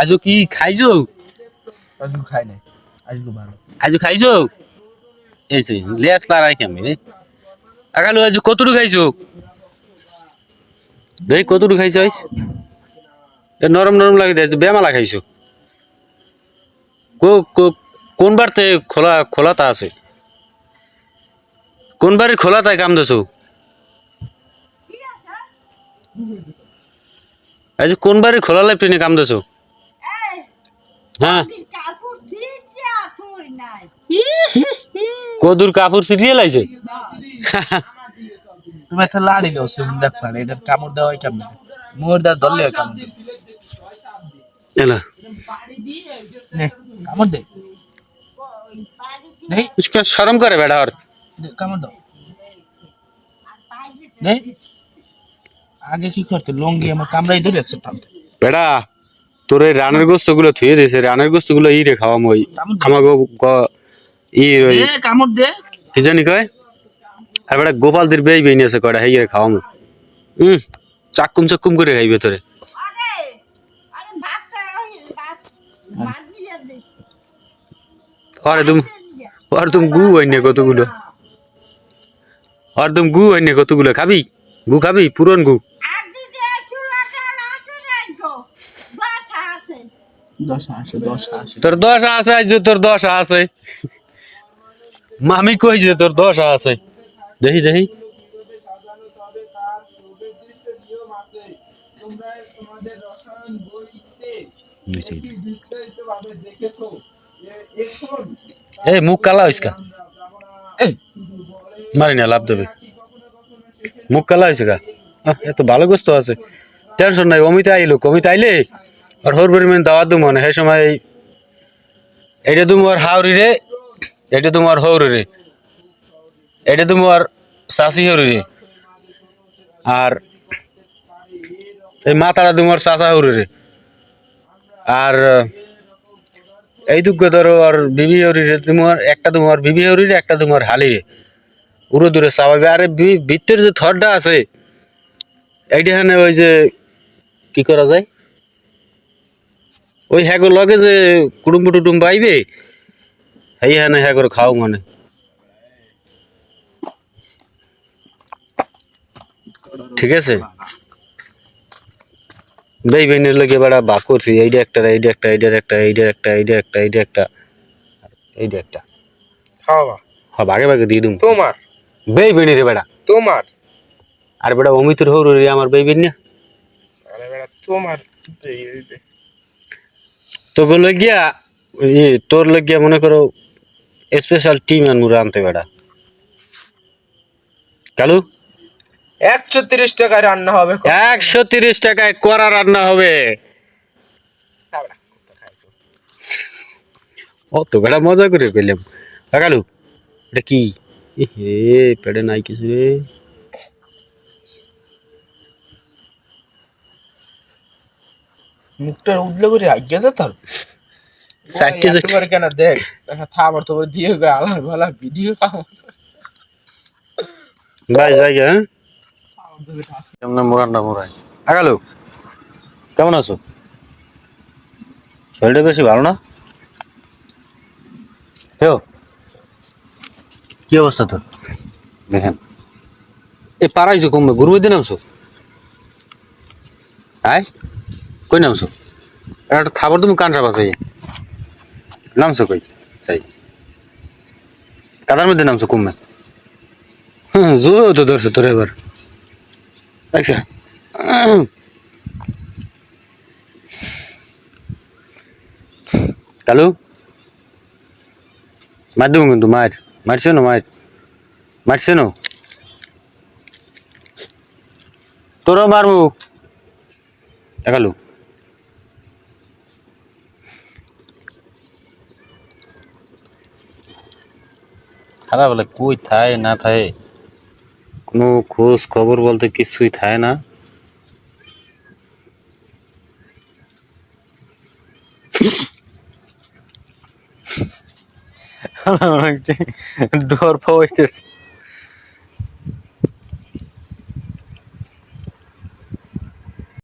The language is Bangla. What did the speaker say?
আজও কি খাইছো? আজকে খাই নাই আজকে ভালো আজও খাইছো? এই যে লেস পাড়াই কেমন রে আগালো আজ কতটুকু খাইছো? দেখ কতটুকু খাইছো আইস নরম নরম লাগে দেয় বেমালা খাইছো। কোন বারতে খোলা খোলাতা আছে? কোন বাড়ির খোলাতায় কাম দেছো আজ কোন বারে খোলা লাইফ ট্রেনে কাম দেছো? হ্যাঁ কদুর কাপড় ছিটিয়ে লাইছে? তুমি একটা লাড়ি দাও সে দেখ এটার কামড় দেওয়া কাম মোর দা ধরলে কামড় দেবে এলা। নে কামড় দে। নেই শরম করে বেড়া আর কামড় দাও নেই আগে কি করতে? লঙ্গি আমার কামড়াই ধরে টানতে বেটা তোর এই রানের গোস্তগুলো থুয়ে দিয়েছে রানের গোস্তগুলো ই রে খাওয়াম ওই। আমাকে ই ওই কামড় দে। কি জানি কয়? আর বেটা গোপাল দের বেই বেই আছে কয়টা হেই রে খাওয়াম। হুম চাক্কুম চাক্কুম করে খাইবে তোরে। আরে তুমি আর তুমি গু হইনি কতগুলো। আর তুমি গু হইনি কতগুলো খাবি? গু খাবি? পুরন গু। তোর দশা আছে আজ তোর দশা আছে। মামি কইছে তোর দশা আছে? দেখি দেখি। এই মুখ কালা হইস কা? মারি না লাভ দেবে। মুখ কালা গা আহ, এত ভালো গোস্ত আছে। টেনশন নাই অমিতা আইলো অমিতা আইলে? আর হর পরিমাণ দাওয়াত দু মনে সেই সময় এটা তোমার হাওড়ি রে এটা তোমার হৌরি রে। এটা তোমার চাষি হরি রে। আর এই মাথাটা তোমার চাচা হরি রে। আর, এই দুঃখ ধরো আর বিবি হরি রে তোমার একটা তোমার বিবি হরি রে, একটা তোমার হালি রে। উড়ো দূরে স্বাভাবিক আরে ভিতরের যে থরটা আছে এইখানে ওই যে কি করা যায়? ওই হ্যাগো লগে যে কুটুম্ব টুটুম পাইবে এইখানে হ্যাগোর খাও মানে। ঠিক আছে? বেই বেনের লগে বেড়া বাক করছি এইটা একটা এইটা একটা এইটার একটা এইটার একটা এইটা একটা এইটা একটা এইটা একটা। হ্যাঁ ভাগে ভাগে দিয়ে দুম। তোমার? বেই বেনি রে বেড়া। তোমার? আর বেটা অমিতুর হৌর রে আমার বেই বেন না। আরে বেটা তোমার তোকে লগিয়া ই তোর লগিয়া মনে করো স্পেশাল টিম আনমুরা আনতে বেড়া। কালু? একশো তিরিশ টাকায় রান্না হবে। একশো তিরিশ টাকায় করা রান্না হবে। ও তো বেড়া মজা করে পেলাম কালু এটা কি? হে পেড়ে নাই কিছু রে। মুখটা উঠলে করে আজ্ঞা দে তোর। যে করে কেন দেখ? দেখা থাবার তো দিয়ে গে আলার ভালা ভিডিও ভাই যাই গে, হ্যাঁ? কেমন মোরান্ডা মোরাই। আগালো কেমন আছো? শরীরটা বেশি ভালো না? কেউ কি অবস্থা তোর? দেখেন। এ পারাইছো কমবে গুরু দিন নামছো? আয়। কই নামছো? একটা থাবর তুমি কান সাপ আছে নামছো কই? চাই। কাদার মধ্যে নামছো কমবে জোর তো ধরছে তোর এবার। আচ্ছা। কালু? মার দেবো কিন্তু, মার। মারছে না, মার। মারছে না। তোরও মারবো। কালু। খারাপ হলে কই থায় না থায় কোনো খোঁজ খবর বলতে কিছুই থায় না। ডর পাওয়াইতেছে